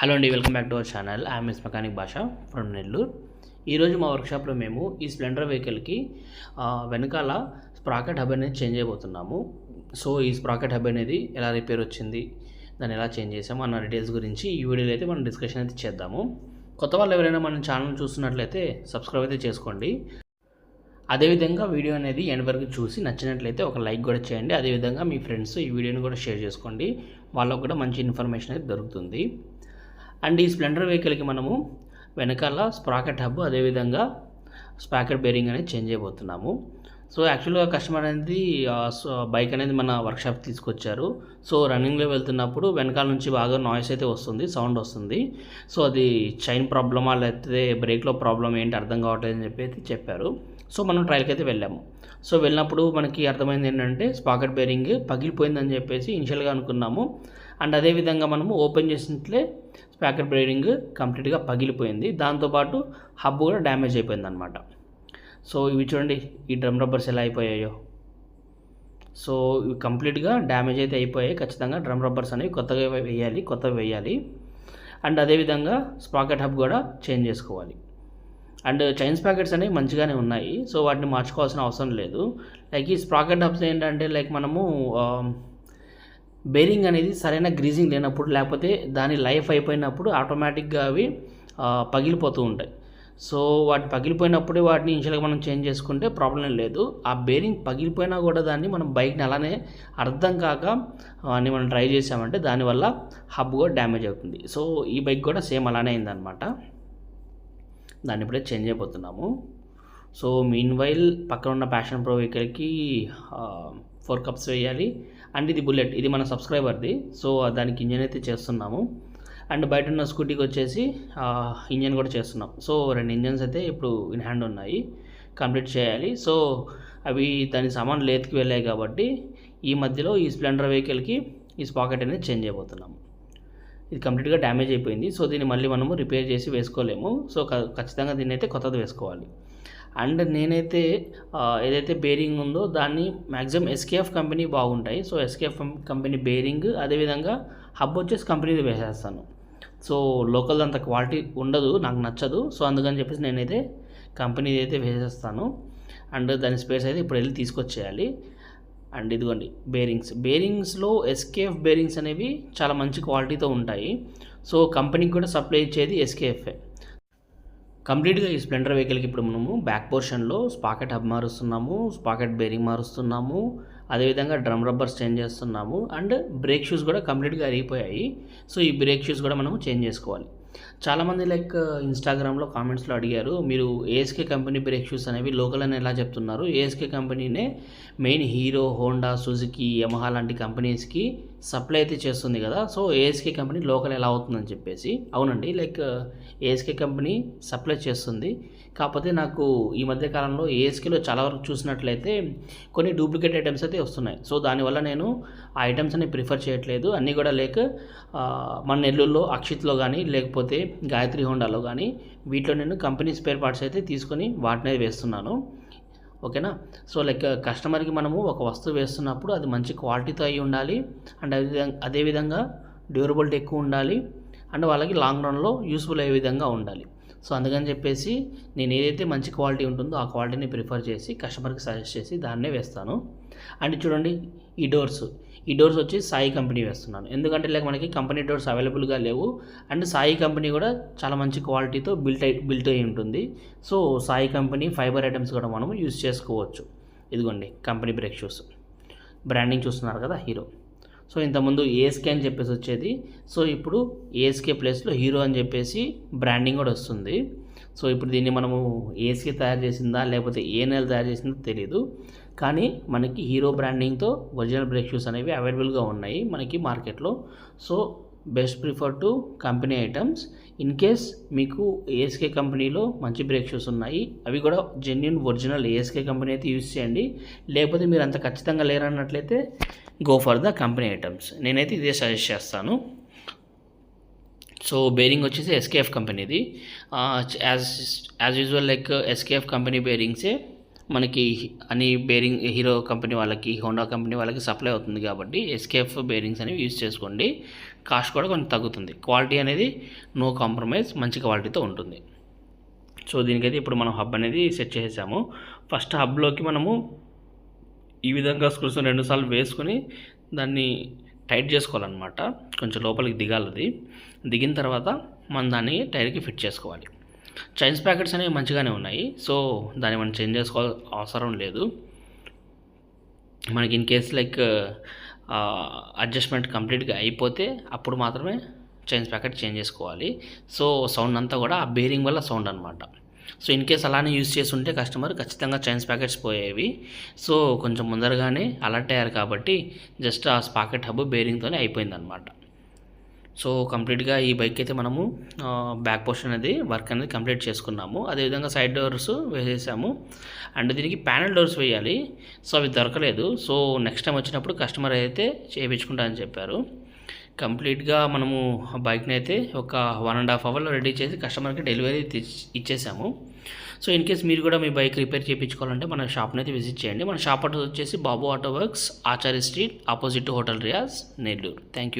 Hello అండి welcome back to our channel I'm miss mechanic Basha from Nellore ఈరోజు మా వర్క్షాప్లో మేము ఈ స్ప్లెండర్ వెహికల్కి వెనకాల స్ప్రాకెట్ హబ్ అనేది చేంజ్ అయిపోతున్నాము. సో ఈ స్ప్రాకెట్ హబ్ అనేది ఎలా రిపేర్ వచ్చింది దాన్ని ఎలా చేంజ్ చేసాము అన్న డీటెయిల్స్ గురించి ఈ వీడియోలో అయితే మనం డిస్కషన్ అయితే చేద్దాము. కొత్త వాళ్ళు ఎవరైనా మన ఛానల్ చూస్తున్నట్లయితే సబ్స్క్రైబ్ అయితే చేసుకోండి. అదేవిధంగా వీడియో అనేది ఎండ్ వరకు చూసి నచ్చినట్లయితే ఒక లైక్ కూడా చేయండి. అదేవిధంగా మీ ఫ్రెండ్స్ ఈ వీడియోని కూడా షేర్ చేసుకోండి. వాళ్ళకు కూడా మంచి ఇన్ఫర్మేషన్ అయితే దొరుకుతుంది. అండ్ ఈ స్ప్లెండర్ వెహికల్కి మనము వెనకాల స్ప్రాకెట్ హబ్ అదేవిధంగా స్పాకెట్ బేరింగ్ అనేది చేంజ్ అయిపోతున్నాము సో యాక్చువల్గా కస్టమర్ అనేది బైక్ అనేది మన వర్క్షాప్ తీసుకొచ్చారు. సో రన్నింగ్లో వెళ్తున్నప్పుడు వెనకాల నుంచి బాగా నాయిస్ అయితే వస్తుంది సౌండ్ వస్తుంది. సో అది చైన్ ప్రాబ్లమా లేకపోతే బ్రేక్లో ప్రాబ్లం ఏంటి అర్థం కావట్లేదు అని చెప్పి అయితే చెప్పారు. సో మనం ట్రయల్కి అయితే వెళ్ళాము. సో వెళ్ళినప్పుడు మనకి అర్థమైంది ఏంటంటే స్పాకెట్ బేరింగ్ పగిలిపోయిందని చెప్పేసి ఇనిషియల్గా అనుకున్నాము. అండ్ అదేవిధంగా మనము ఓపెన్ చేసినట్లే స్పాకెట్ బ్రేడింగ్ కంప్లీట్గా పగిలిపోయింది. దాంతోపాటు హబ్ కూడా డ్యామేజ్ అయిపోయింది అనమాట సో ఇవి చూడండి ఈ డ్రమ్ రబ్బర్స్ ఎలా అయిపోయాయో. సో ఇవి కంప్లీట్గా డ్యామేజ్ అయితే అయిపోయాయి. ఖచ్చితంగా డ్రమ్ రబ్బర్స్ అనేవి కొత్తగా వేయాలి కొత్తవి వేయాలి. అండ్ అదేవిధంగా స్పాకెట్ హబ్ కూడా చేంజ్ చేసుకోవాలి. అండ్ చైన్స్ ప్యాకెట్స్ అనేవి మంచిగానే ఉన్నాయి. సో వాటిని మార్చుకోవాల్సిన అవసరం లేదు. లైక్ ఈ స్ప్రాకెట్ హబ్స్ ఏంటంటే లైక్ మనము బేరింగ్ అనేది సరైన గ్రీజింగ్ లేనప్పుడు లేకపోతే దాని లైఫ్ అయిపోయినప్పుడు ఆటోమేటిక్గా అవి పగిలిపోతూ ఉంటాయి. సో వాటి పగిలిపోయినప్పుడే వాటిని ఇన్షియల్గా మనం చేంజ్ చేసుకుంటే ప్రాబ్లం లేదు. ఆ బేరింగ్ పగిలిపోయినా కూడా దాన్ని మనం బైక్ని అలానే అర్థం కాక అని మనం ట్రై చేసామంటే దానివల్ల హబ్ కూడా డ్యామేజ్ అవుతుంది. సో ఈ బైక్ కూడా సేమ్ అలానే అయిందనమాట దాన్ని ఇప్పుడే చేంజ్ అయిపోతున్నాము. సో మీన్ వైల్ పక్కన ఉన్న ప్యాషన్ ప్రో వెహికల్కి ఫోర్ కప్స్ వేయాలి. అండ్ ఇది బుల్లెట్ ఇది మన సబ్స్క్రైబర్ది సో దానికి ఇంజన్ అయితే చేస్తున్నాము. అండ్ బయట ఉన్న స్కూటీకి వచ్చేసి ఇంజన్ కూడా చేస్తున్నాం. సో రెండు ఇంజన్స్ అయితే ఇప్పుడు ఇన్ హ్యాండ్ ఉన్నాయి. కంప్లీట్ చేయాలి. సో అవి దాని సామాన్ లేత్కి వెళ్ళాయి కాబట్టి ఈ మధ్యలో ఈ స్ప్లెండర్ వెహికల్కి ఈ స్పాకెట్ అనేది చేంజ్ అయిపోతున్నాము. ఇది కంప్లీట్గా డ్యామేజ్ అయిపోయింది. సో దీన్ని మళ్ళీ మనము రిపేర్ చేసి వేసుకోలేము. సో క- ఖచ్చితంగా దీన్ని అయితే కొత్తది వేసుకోవాలి. అండ్ నేనైతే ఏదైతే బేరింగ్ ఉందో దాన్ని మ్యాక్సిమం ఎస్కేఎఫ్ కంపెనీ బాగుంటాయి. సో ఎస్కేఎఫ్ కంపెనీ బేరింగ్ అదేవిధంగా హబ్ వచ్చేసి కంపెనీది వేసేస్తాను. సో లోకల్ అంత క్వాలిటీ ఉండదు నాకు నచ్చదు. సో అందుకని చెప్పేసి నేనైతే కంపెనీది అయితే వేసేస్తాను. అండ్ దాని స్పేస్ అయితే ఇప్పుడు వెళ్ళి తీసుకొచ్చేయాలి. అండ్ ఇదిగోండి బేరింగ్స్. బేరింగ్స్లో ఎస్కేఎఫ్ బేరింగ్స్ అనేవి చాలా మంచి క్వాలిటీతో ఉంటాయి. సో కంపెనీకి కూడా సప్లై ఇచ్చేది ఎస్కేఎఫ్ఏ కంప్లీట్గా ఈ స్ప్లెండర్ వెహికల్కి ఇప్పుడు మనము బ్యాక్ పోర్షన్లో స్పాకెట్ హబ్ మారుస్తున్నాము స్పాకెట్ బేరింగ్ మారుస్తున్నాము అదేవిధంగా డ్రమ్ రబ్బర్స్ చేంజ్ చేస్తున్నాము అండ్ బ్రేక్ షూస్ కూడా కంప్లీట్గా అరిగిపోయాయి. సో ఈ బ్రేక్ షూస్ కూడా మనము చేంజ్ చేసుకోవాలి. చాలామంది లైక్ ఇన్స్టాగ్రామ్లో కామెంట్స్లో అడిగారు మీరు ఏఎస్కే కంపెనీ బ్రేక్ షూస్ అనేవి లోకల్ అని ఎలా చెప్తున్నారు? ASK కంపెనీనే main Hero Honda Suzuki Yamaha లాంటి కంపెనీస్కి సప్లై అయితే చేస్తుంది కదా. సో ఏఎస్కే కంపెనీ లోకల్ ఎలా అవుతుందని చెప్పేసి. అవునండి. లైక్ ఏఎస్కే కంపెనీ సప్లై చేస్తుంది. కాకపోతే నాకు ఈ మధ్య కాలంలో ఏఎస్కేలో చాలా వరకు చూసినట్లయితే కొన్ని డూప్లికేట్ ఐటమ్స్ అయితే వస్తున్నాయి. సో దానివల్ల నేను ఆ ఐటమ్స్ అని ప్రిఫర్ చేయట్లేదు. అన్నీ కూడా లేక మన నెల్లూరులో అక్షిత్లో కానీ లేకపోతే గాయత్రి హోండాలో కానీ వీటిలో నేను కంపెనీ స్పేర్ పార్ట్స్ అయితే తీసుకొని వాటినే వేస్తున్నాను. ఓకేనా? సో లైక్ కస్టమర్కి మనము ఒక వస్తువు వేస్తున్నప్పుడు అది మంచి క్వాలిటీతో అయి ఉండాలి. అండ్ అదే అదేవిధంగా డ్యూరబిలిటీ ఎక్కువ ఉండాలి. అండ్ వాళ్ళకి లాంగ్ రన్లో యూస్ఫుల్ అయ్యే విధంగా ఉండాలి. సో అందుకని చెప్పేసి నేను ఏదైతే మంచి క్వాలిటీ ఉంటుందో ఆ క్వాలిటీని ప్రిఫర్ చేసి కస్టమర్కి సజెస్ట్ చేసి దాన్నే వేస్తాను. అండ్ చూడండి ఈ డోర్స్. ఈ డోర్స్ వచ్చి సాయి కంపెనీ వేస్తున్నాను. ఎందుకంటే లైక్ మనకి కంపెనీ డోర్స్ అవైలబుల్గా లేవు. అండ్ సాయి కంపెనీ కూడా చాలా మంచి క్వాలిటీతో బిల్ట్ అయి బిల్ట్ అయి ఉంటుంది. So Sai company fibre items కూడా మనం యూజ్ చేసుకోవచ్చు. ఇదిగోండి కంపెనీ బ్రేక్ షూస్. బ్రాండింగ్ చూస్తున్నారు కదా హీరో. సో ఇంతకుముందు ఏఎస్కే అని చెప్పేసి వచ్చేది. సో ఇప్పుడు ఏఎస్కే ప్లేస్లో హీరో అని చెప్పేసి బ్రాండింగ్ కూడా వస్తుంది. సో ఇప్పుడు దీన్ని మనము ఏఎస్కే తయారు చేసిందా లేకపోతే ఏ నెల తయారు చేసిందో తెలియదు కానీ మనకి హీరో బ్రాండింగ్తో ఒరిజినల్ బ్రేక్ షూస్ అనేవి అవైలబుల్గా ఉన్నాయి మనకి మార్కెట్లో. So best prefer to company items. In case మీకు ఏఎస్కే కంపెనీలో మంచి బ్రేక్ షూస్ ఉన్నాయి అవి కూడా జెన్యున్ ఒరిజినల్ ఏఎస్కే కంపెనీ అయితే యూజ్ చేయండి. లేకపోతే మీరు అంత ఖచ్చితంగా లేరన్నట్లయితే go for the company items. నేనైతే ఇదే సజెస్ట్ చేస్తాను. సో బేరింగ్ వచ్చేసి ఎస్కేఎఫ్ కంపెనీది. As as usual like SKF company బేరింగ్సే మనకి అని బేరింగ్ హీరో కంపెనీ వాళ్ళకి హోండా కంపెనీ వాళ్ళకి సప్లై అవుతుంది కాబట్టి ఎస్కేఎఫ్ బేరింగ్స్ అనేవి యూజ్ చేసుకోండి. కాస్ట్ కూడా కొంచెం తగ్గుతుంది. క్వాలిటీ అనేది నో కాంప్రమైజ్ మంచి క్వాలిటీతో ఉంటుంది. సో దీనికైతే ఇప్పుడు మనం హబ్ అనేది సెట్ చేసేసాము. ఫస్ట్ హబ్లోకి మనము ఈ విధంగా స్క్రూస్ రెండుసార్లు వేసుకొని దాన్ని టైట్ చేసుకోవాలన్నమాట. కొంచెం లోపలికి దిగాలి అది దిగిన తర్వాత మనం దాన్ని టైర్కి ఫిట్ చేసుకోవాలి. చైన్స్ ప్యాకెట్స్ అనేవి మంచిగానే ఉన్నాయి. సో దాన్ని మనం చేంజ్ చేసుకో అవసరం లేదు. మనకి ఇన్ కేస్ లైక్ అడ్జస్ట్మెంట్ కంప్లీట్గా అయిపోతే అప్పుడు మాత్రమే చైన్స్ ప్యాకెట్ చేంజ్ చేసుకోవాలి. సో సౌండ్ అంతా కూడా ఆ బేరింగ్ వల్ల సౌండ్ అనమాట సో ఇన్ కేస్ అలానే యూస్ చేసి ఉంటే కస్టమర్ ఖచ్చితంగా చైన్స్ ప్యాకెట్స్ పోయేవి. సో కొంచెం ముందరగానే అలర్ట్ అయ్యారు కాబట్టి జస్ట్ ఆ స్పాకెట్ హబ్ బేరింగ్తోనే అయిపోయిందనమాట సో కంప్లీట్గా ఈ బైక్ అయితే మనము బ్యాక్ పోర్షన్ అనేది వర్క్ అనేది కంప్లీట్ చేసుకున్నాము. అదేవిధంగా సైడ్ డోర్స్ వేసేసాము. అండ్ దీనికి ప్యానల్ డోర్స్ వేయాలి. సో అవి దొరకలేదు. సో నెక్స్ట్ టైం వచ్చినప్పుడు కస్టమర్ అయితే చేయించుకుంటా అని చెప్పారు. కంప్లీట్గా మనము బైక్ని అయితే ఒక వన్ అండ్ హాఫ్ అవర్లో రెడీ చేసి కస్టమర్కి డెలివరీ ఇచ్చేసాము. సో ఇన్ కేస్ మీరు కూడా మీ బైక్ రిపేర్ చేయించుకోవాలంటే మన షాప్ని అయితే విజిట్ చేయండి. మన షాప్ అడ్రస్ వచ్చేసి Babu auto works Acharya street opposite hotel Riyaz Nellore. Thank you